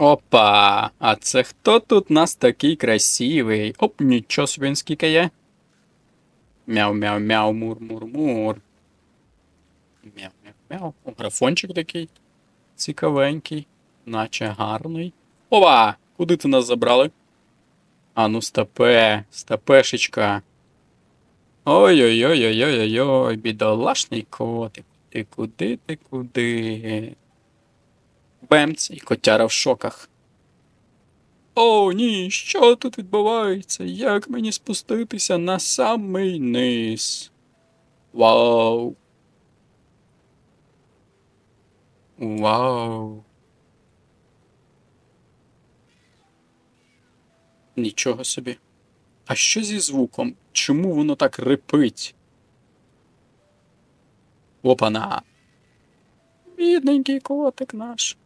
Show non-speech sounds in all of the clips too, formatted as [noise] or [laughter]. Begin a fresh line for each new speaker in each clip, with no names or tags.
Опа! А це хто тут нас такий красивий? Оп, нічого він скільки є. Мяу-мяу-мяу, мур-мур-мур. Мяу-мяу-мяу. О, графончик такий цікавенький, наче гарний. Ова! Куди ти нас забрали? А ну стопе, стопешечка. Ой-ой-ой-ой-ой-ой, бідолашний котик. Ти куди, ти куди? Бемц, і котяра в шоках. О, ні, що тут відбувається? Як мені спуститися на самий низ? Вау. Вау. Нічого собі. А що зі звуком? Чому воно так рипить? Опана. Бідненький котик наш.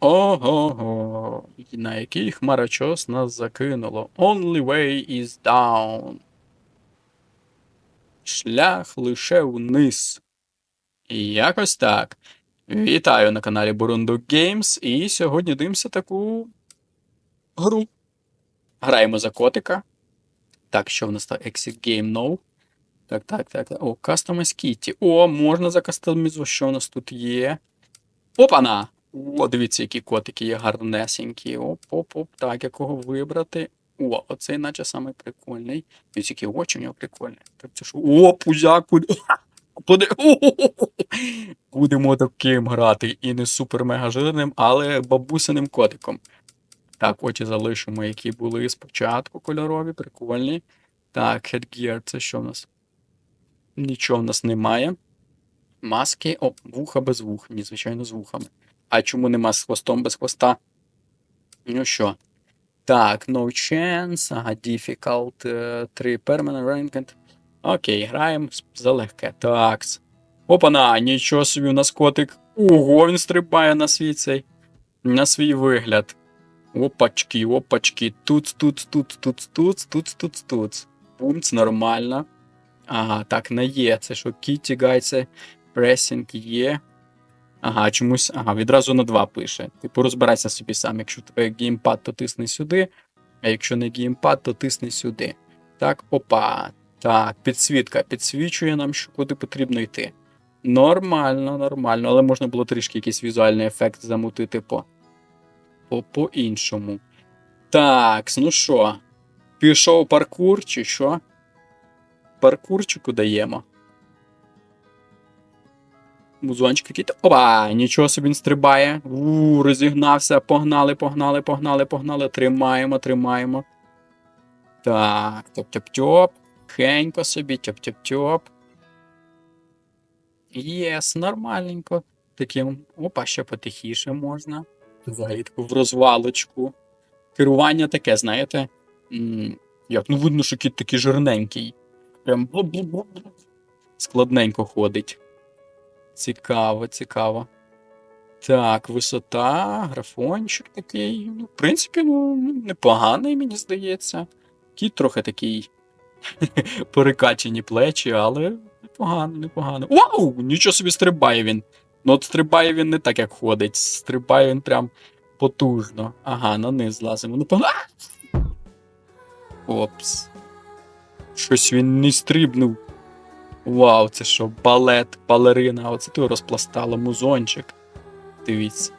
Ого-го. На який хмарочос нас закинуло. Only way is down. Шлях лише вниз. Якось так. Вітаю на каналі Burundu Games. І сьогодні дивимося таку гру. Граємо за котика. Так, що в нас там? Exit Game No. Так, так, так. так. О, Customize Kitty. О, можна закастомізувати, що у нас тут є. Опана! О, дивіться, які котики є гарнесенькі. Оп-оп-оп. Так, якого вибрати. О, оцей наче самий прикольний. Дивіться, які очі у нього прикольні. О, пузяк! Будемо таким грати. І не супер-мега жирним, але бабусиним котиком. Так, очі залишимо, які були спочатку кольорові, прикольні. Так, headgear, це що в нас? Нічого в нас немає. Маски. О, вуха без вух. Ні, звичайно, з вухами. А чому нема з хвостом без хвоста? Ну що? Так, no chance. Ага, difficult. 3 permanent rank. Окей, граємо за легке. Такс. Опана, нічого собі у нас котик. Ого, він стрибає на свій цей. На свій вигляд. Опачки, опачки. Туц, туц, туц, туц, туц, туц, туц, туц. Пумц, нормально. Ага, так, не є. Це що, Кіті Гайце, пресінг є. Ага, чомусь. Ага, відразу на 2 пише. Типу, розбирайся собі сам. Якщо тебе геймпад, то тисни сюди. А якщо не геймпад, то тисни сюди. Так, опа. Так, підсвітка. Підсвічує нам, що куди потрібно йти. Нормально, нормально, але можна було трішки якийсь візуальний ефект замутити по. По, по-іншому. Так, ну що? Пішов паркур, чи що? Паркурчику даємо. Музончик який-то. Опа! Нічого собі він стрибає. У, розігнався. Погнали, погнали, погнали, погнали. Тримаємо, тримаємо. Так, тьоп-тьоп-тьоп. Хенько собі, тьоп-тьоп-тьоп. Єс, нормальненько. Таким. Опа, ще потихіше можна. Взагалі таку в розвалочку. Керування таке, знаєте. Як, ну видно, що кіт такий жирненький. Прям складненько ходить. Цікаво, цікаво. Так, висота, графончик такий. Ну, в принципі, ну, непоганий, мені здається. Кіт трохи такий [laughs] перекачені плечі, але непогано, непогано. Вау! Нічого собі стрибає він. Ну, от стрибає він не так, як ходить. Стрибає він прям потужно. Ага, на низ злазимо. Ну. Опс. Щось він не стрибнув. Вау, це що, балет, балерина, оце ти розпластала, музончик. Дивіться.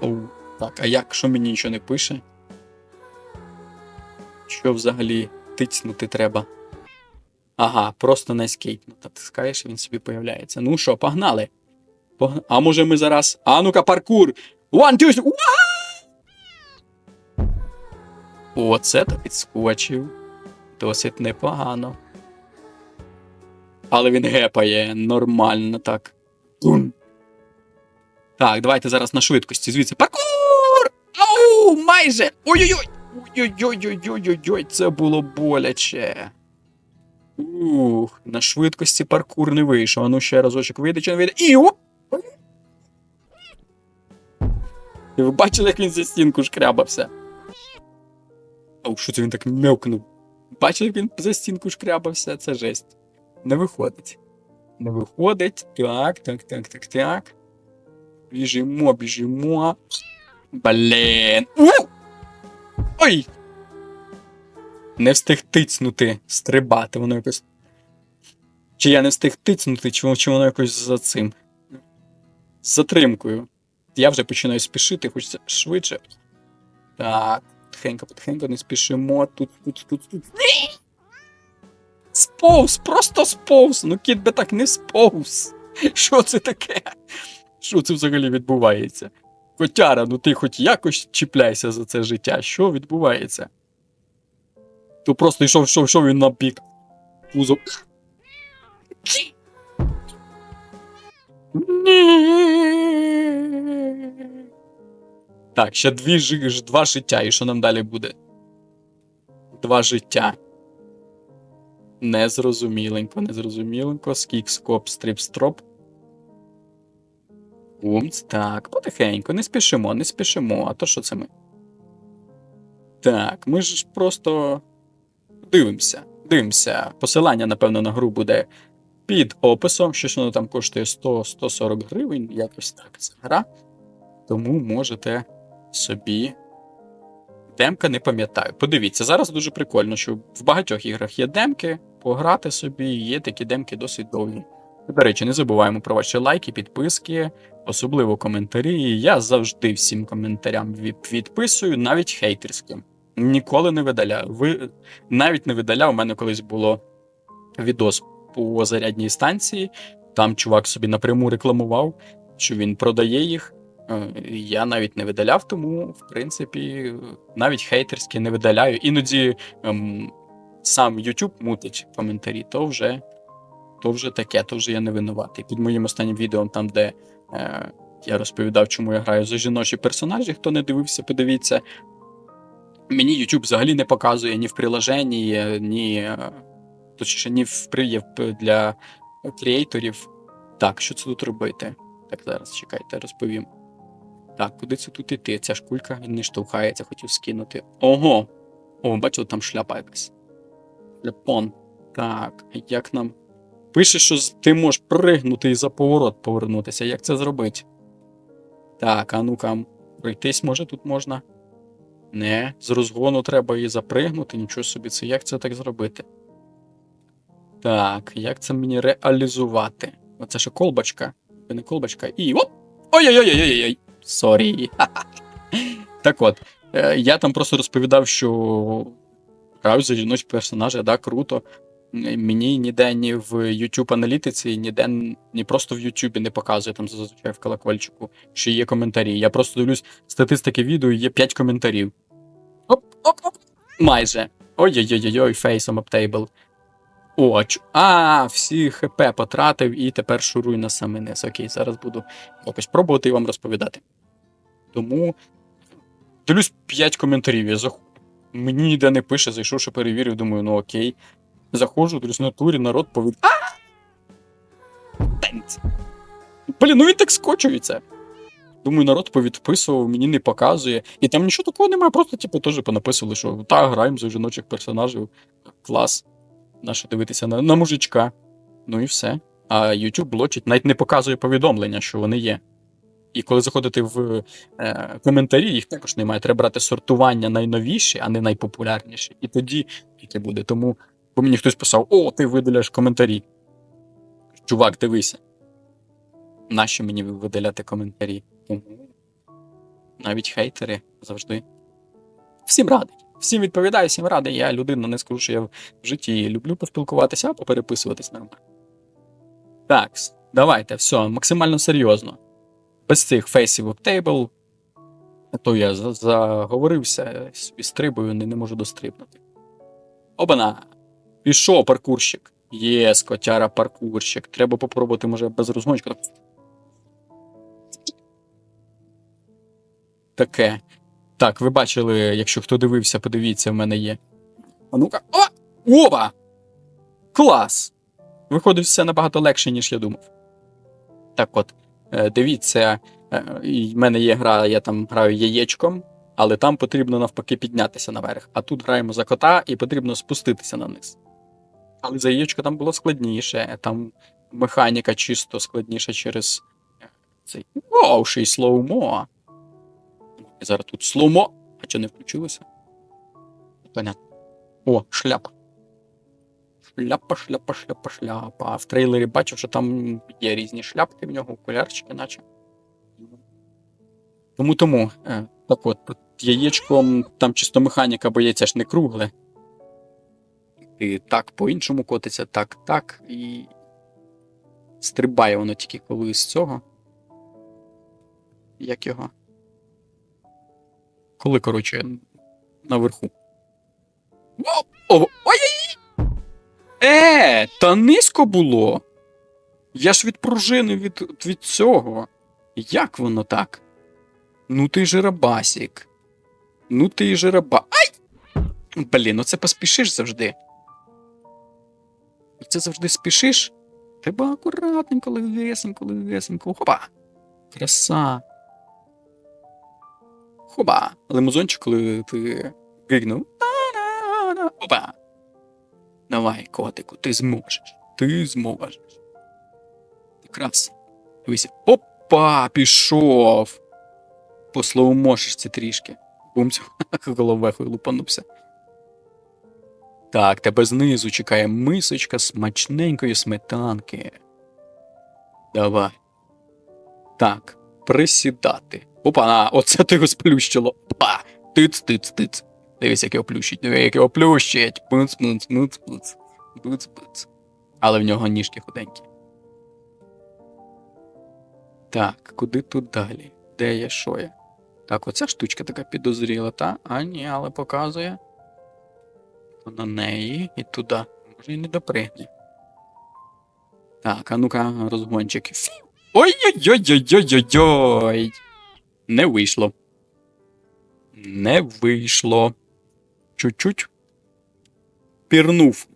Оу. Так, а як, що мені нічого не пише? Що взагалі тицнути треба? Ага, просто на. Ну, натискаєш, він собі появляється. Ну що, погнали? Погна... А може ми зараз. А ну-ка, паркур! One, two, three. Оце то підскочив. Досить непогано. Але він гепає нормально так. Бум. Так, давайте зараз на швидкості звідси. Паркур! Ау! Майже! Ой-ой-ой! Ой-ой-ой-ой-ой-ой-ой, це було боляче. Ух, на швидкості паркур не вийшов. А ну ще разочок вийде чи не вийде. І оп! І ви бачили, як він за стінку шкрябався? Ау, що це він так м'явкнув? Бачили, як він за стінку шкрябався? Це жесть. Не виходить. Не виходить. Так, так, так, так, так. Біжимо, біжимо. Блін. Ой! Не встиг тицнути, стрибати, воно якось. Чи я не встиг тицнути, чи чи воно якось за цим. З затримкою. Я вже починаю спішити, хочеться швидше. Так, тихенько, потихенько, не спішимо. Тут, тут, тут, тут. Сповз, просто сповз. Ну кіт би так не сповз. Що це таке? Що це взагалі відбувається? Котяра, ну ти хоч якось чіпляйся за це життя. Що відбувається? То просто йшов, йшов, йшов він на бік. Пузо. Ні. Так, ще дві, два життя, і що нам далі буде? Два життя. Незрозуміленько, незрозуміленько. Скік, скоп, стріп, строп. Умц, так, потихеньку, не спішимо, не спішимо. А то що це ми? Так, ми ж просто дивимося. Дивимося. Посилання, напевно, на гру буде під описом. Що воно там коштує 100-140 гривень, якось так ця гра. Тому можете собі. Демка не пам'ятаю. Подивіться, зараз дуже прикольно, що в багатьох іграх є демки, пограти собі, є такі демки досить довгі. До речі, не забуваємо про ваші лайки, підписки, особливо коментарі. Я завжди всім коментарям відписую, навіть хейтерським. Ніколи не видаляю. Ви навіть не видаляв. У мене колись було відос по зарядній станції. Там чувак собі напряму рекламував, що він продає їх. Е, Я навіть не видаляв, тому, в принципі, навіть хейтерські не видаляю. Іноді ем, сам YouTube мутить коментарі, то вже, то вже таке, то вже я не винуватий. Під моїм останнім відео, там, де е, я розповідав, чому я граю за жіночі персонажі, хто не дивився, подивіться. Мені YouTube взагалі не показує ні в приложенні, е, ні, е, точніше, ні в приїв для креаторів. Так, що це тут робити? Так, зараз чекайте, розповім. Так, куди це тут іти? Ця ж кулька не штовхається, хотів скинути. Ого! О, бачили, там шляпа якась. Шляпон. Так, як нам. Пише, що ти можеш пригнути і за поворот повернутися. Як це зробити? Так, а ну-ка, пройтись може тут можна. Не, з розгону треба і запригнути, нічого собі, це як це так зробити? Так, як це мені реалізувати? Оце ще колбочка. Це не колбочка. І оп! Ой-ой-ой-ой-ой! Сорі. [laughs] Так от, е, я там просто розповідав, що граю за жіночі персонажі, да, круто. Мені ніде ні в YouTube аналітиці, ніде ні просто в YouTube не показує там зазвичай в колокольчику, що є коментарі. Я просто дивлюсь статистики відео, і є 5 коментарів. Оп, оп, оп. Майже. Ой-ой-ой-ой, фейсом аптейбл. О, а всі ХП потратив і тепер шуруй на самий низ. Окей, зараз буду якось пробувати і вам розповідати. Тому дивлюсь 5 коментарів. Я зах... Мені ніде не пише, зайшов, що перевірив, думаю, ну окей. Заходжу, дивлюсь на турі, народ повід. Блін, ну він так скочується. Думаю, народ повідписував, мені не показує. І там нічого такого немає, просто типу теж понаписували, що так, граємо за жіночих персонажів. Клас. Нащо дивитися на, на мужичка. Ну і все. А YouTube блочить, навіть не показує повідомлення, що вони є. І коли заходити в е, коментарі, їх також немає. Треба брати сортування найновіші, а не найпопулярніші. І тоді тільки буде. Тому, бо мені хтось писав: О, ти видаляєш коментарі. Чувак, дивися. Нащо мені видаляти коментарі? Навіть хейтери завжди. Всім радий. Всім відповідаю, всім радий. Я людина не скажу, що я в житті люблю поспілкуватися, а попереписуватись нормально. Так, давайте, все, максимально серйозно. Без цих фейсів оптейбл. То я заговорився, собі стрибаю, не, не можу дострибнути. Обана! Пішов паркурщик. Є, скотяра паркурщик. Треба попробувати, може, без розгончика. Таке. Так, ви бачили, якщо хто дивився, подивіться, в мене є. А ну-ка. О! Опа! Клас! Виходить, все набагато легше, ніж я думав. Так от, дивіться, е, в мене є гра, я там граю яєчком, але там потрібно навпаки піднятися наверх. А тут граємо за кота і потрібно спуститися на низ. Але за яєчко там було складніше, там механіка чисто складніша через Цей. Вау, ще й слоумо. Зараз тут слоумо. А чого не включилося? Понятно. О, шляпа. Шляпа, шляпа, шляпа, шляпа. А в трейлері бачив, що там є різні шляпки в нього, окулярчики, наче. Тому тому. Е, так от, яєчком там чисто механіка, бо яйця ж не кругле. І так по-іншому котиться, так, так. І стрибає воно тільки коли з цього. Як його? Коли, коротше, наверху. О, о, ой! Е, та низько було. Я ж від пружини від, від цього. Як воно так? Ну ти жиробасік. Ну ти жироба. Ай! Блін, ну це поспішиш завжди. Це завжди спішиш. Треба акуратненько, легесенько, легесенько. Хопа! Краса. Хоба. Лимузончик, коли ти гигнув. Опа. Давай, котику, ти зможеш. Ти зможеш. Якраз. Дивися. Опа! Пішов. По словомошечці трішки. Бумцю, [laughs] головехою лупанувся. Так, тебе знизу чекає мисочка смачненької сметанки. Давай. Так, присідати. Опа, оце ти його сплющило. Опа! Тиц, тиц, тиц. Дивись, як його плющить, диви, як його плющить. Пуц, пуц, пуц, пуц. Пуц, пуц. Але в нього ніжки худенькі. Так, куди тут далі? Де є, що є? Так, оця штучка така підозріла, та? А ні, але показує. На неї і туди. Може і не допригне. Так, а ну-ка, розгончик. Фів! Ой-ой-ой-ой-ой-ой! Не вийшло. Не вийшло. Чуть-чуть. Пірнув.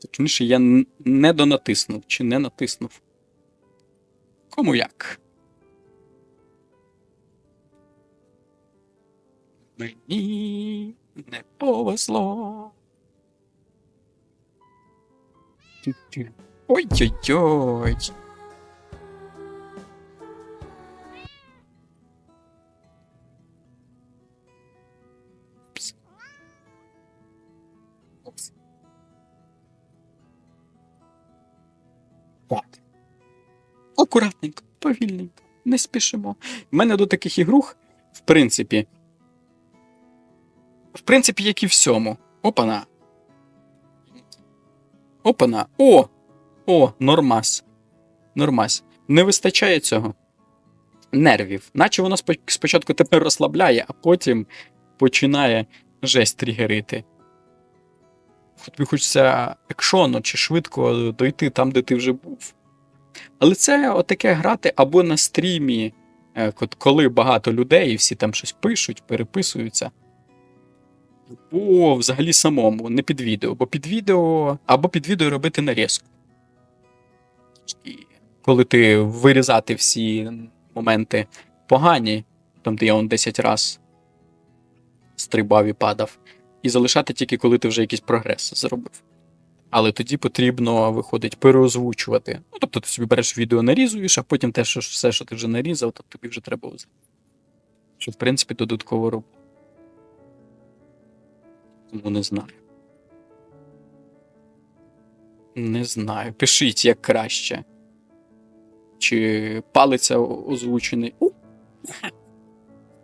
Точніше, я не донатиснув чи не натиснув. Кому як? Мені не повезло. Ой-ой-ой. Так. Акуратненько, повільненько, не спішимо. У мене до таких ігрух, в принципі. В принципі, як і всьому. Опана. Опана. О! О, нормас. Нормас. Не вистачає цього. Нервів. Наче воно спочатку тебе розслабляє, а потім починає жесть тригерити. Тобі хочеться екшону чи швидко дойти там, де ти вже був. Але це отаке грати або на стрімі, е, коли багато людей і всі там щось пишуть, переписуються. Або взагалі самому, не під відео, бо під відео, або під відео робити нарізку. І коли ти вирізати всі моменти погані, там де я он 10 раз стрибав і падав, і залишати тільки коли ти вже якийсь прогрес зробив. Але тоді потрібно, виходить, переозвучувати. Ну, тобто ти собі береш відео, нарізуєш, а потім те, що все, що ти вже нарізав, то тобі вже треба озвучити. Що, в принципі, додатково робити. Тому не знаю. Не знаю. Пишіть, як краще. Чи палиця озвучений. У!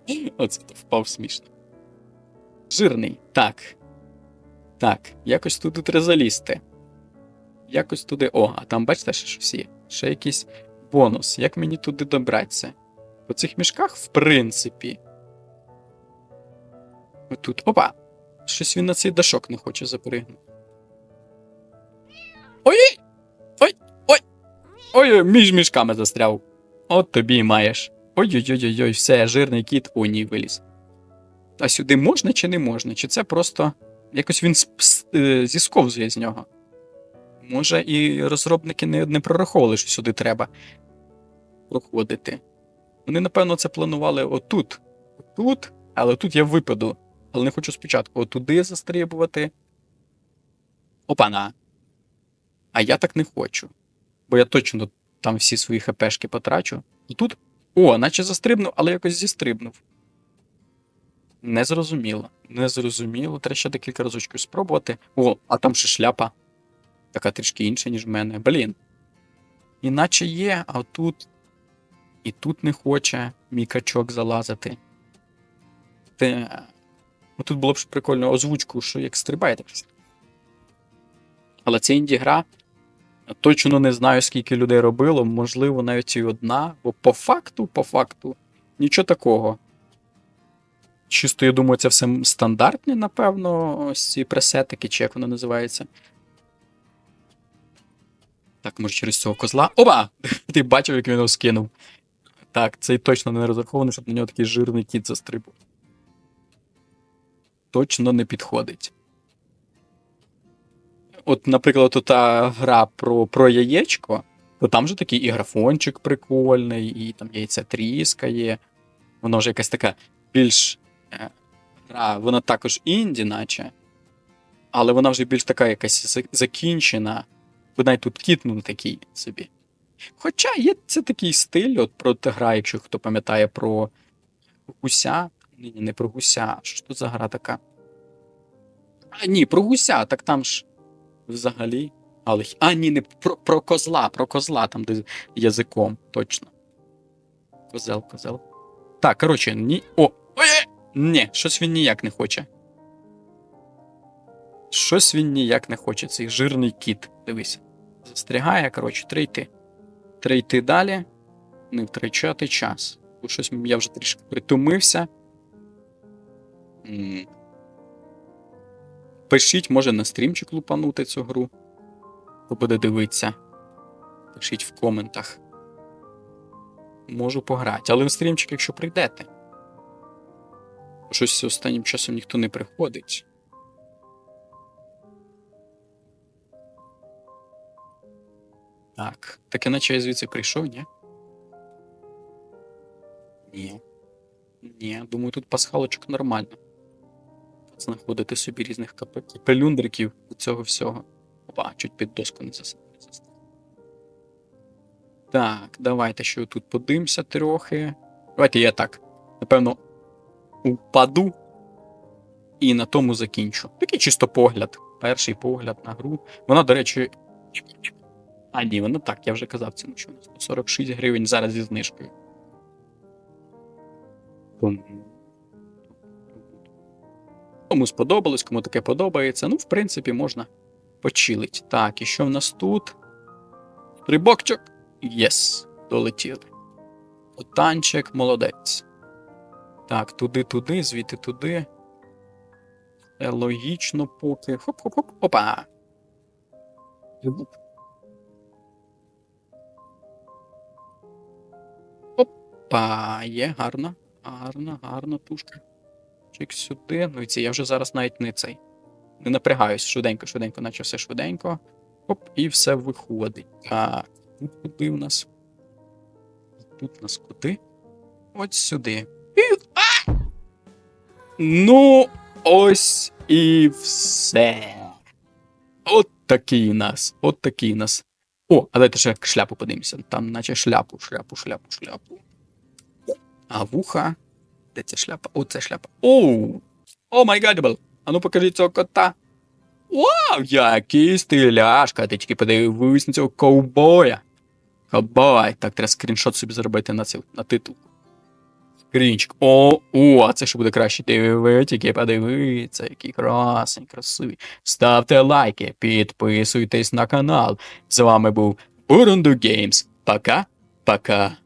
[laughs] Оце то впав смішно. Жирний. Так. Так, якось туди треба залізти. Якось туди. О, а там бачите, ще щось є. Ще якийсь бонус. Як мені туди добратися? По цих мішках, в принципі. Отут. Опа! Щось він на цей дашок не хоче запригнути. Ой! Ой! Ой! Ой, між мішками застряв. От тобі і маєш. Ой-ой-ой-ой, все, жирний кіт. О, ні, виліз. А сюди можна чи не можна? Чи це просто. Якось він е, зісковзує з нього. Може, і розробники не, не прораховували, що сюди треба проходити. Вони, напевно, це планували отут. Отут, але тут я випаду. Але не хочу спочатку отуди застрибувати. Опана. А я так не хочу. Бо я точно там всі свої хпшки потрачу. І тут. О, наче застрибнув, але якось зістрибнув. Незрозуміло. Незрозуміло. Треба ще декілька разочків спробувати. О, а там ще шляпа. Така трішки інша, ніж в мене. Блін. Іначе є, а тут. І тут не хоче мій качок залазити. Те... Ну, тут було б прикольно озвучку, що як стрибає, так. Але це інді-гра. Точно не знаю, скільки людей робило, можливо, навіть і одна, бо по факту, по факту, нічого такого. Чисто, я думаю, це все стандартні, напевно, ось ці пресетики, чи як воно називається. Так, може через цього козла. Опа! [laughs] Ти бачив, як він його скинув. Так, цей точно не розрахований, щоб на нього такий жирний кіт застрибав. Точно не підходить. От, наприклад, от та гра про, про яєчко, то там же такий і графончик прикольний, і там яйця тріскає. Воно вже якась така більш гра, вона також інді, наче. Але вона вже більш така якась за- закінчена. Бодай тут кіт, ну такий собі. Хоча є це такий стиль, от про гра, якщо хто пам'ятає про гуся. Ні, не про гуся. Що тут за гра така? А, ні, про гуся, так там ж взагалі. Але... А, ні, не про, про козла, про козла, там де язиком, точно. Козел, козел. Так, коротше, ні. О! Ой! Ні, щось він ніяк не хоче. Щось він ніяк не хоче, цей жирний кіт. Дивись. Застрягає, коротше, три йти. Три йти далі. Не втрачати час. Бо щось я вже трішки притомився. Пишіть, може на стрімчик лупанути цю гру. Хто буде дивитися. Пишіть в коментах. Можу пограти. Але на стрімчик, якщо прийдете. Щось останнім часом ніхто не приходить. Так. Так іначе я звідси прийшов, ні? Ні. Ні, думаю, тут пасхалочок нормально. Знаходити собі різних капе- пелюндриків до цього всього. Опа, чуть під доску не зас- Так, давайте ще тут подивимося трохи. Давайте я так. Напевно, упаду і на тому закінчу. Такий чисто погляд. Перший погляд на гру. Вона, до речі. А, ні, вона так, я вже казав ціну, що вона 146 гривень зараз зі знижкою. Кому сподобалось, кому таке подобається. Ну, в принципі, можна почилить. Так, і що в нас тут? Рибокчик. Єс, долетіли. Танчик, молодець. Так, туди-туди, звідти туди. Е, логічно поки. Хоп-хоп-хоп. Опа. Опа, є, гарно. Гарно, гарно, тушка. Чик сюди. Ну і це я вже зараз навіть не цей. Не напрягаюсь швиденько, швиденько, наче все швиденько. Оп, і все виходить. Так, тут куди в нас? Тут у нас куди? От сюди. Ну, ось і все. От такий нас. От такий нас. О, а дайте ще шляпу подивимося. Там, наче шляпу, шляпу, шляпу, шляпу. А вуха. Де ця шляпа? О, це шляпа. Оу! О май гадабл! А ну покажіть цього кота. Вау, який стиляшка! Ти тільки подивись на цього ковбоя. Ковбой. Так, треба скріншот собі зробити на, цю, на титул. Скрінчик. О, о, а це ще буде краще. Диви, тільки подивіться, який красень, красивий. Ставте лайки, підписуйтесь на канал. З вами був Бурунду Геймс. Пока, пока.